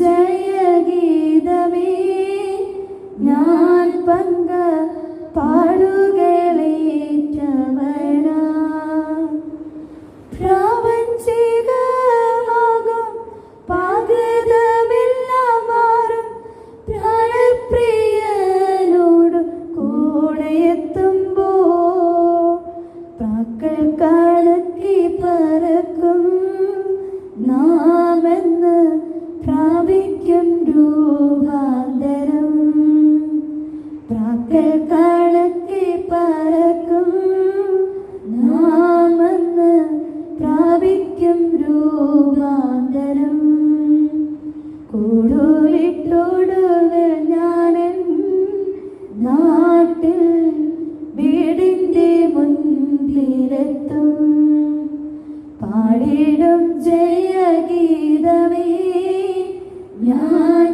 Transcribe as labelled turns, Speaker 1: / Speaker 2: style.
Speaker 1: ജയഗീതമേ ഞാൻ പങ്ക പാടുകളേറ്റവളാ രൂപാന്തരം പ്രാക്കൽ കണക്കെ പറക്കും. നാമെന്ന് പ്രാപിക്കും രൂപാന്തരം. കൂടുലിട്ടോടുകൾ ഞാനൻ നാട്ടിൽ വീടിന്റെ പാടിടും ജയഗീതമേ ഞാൻ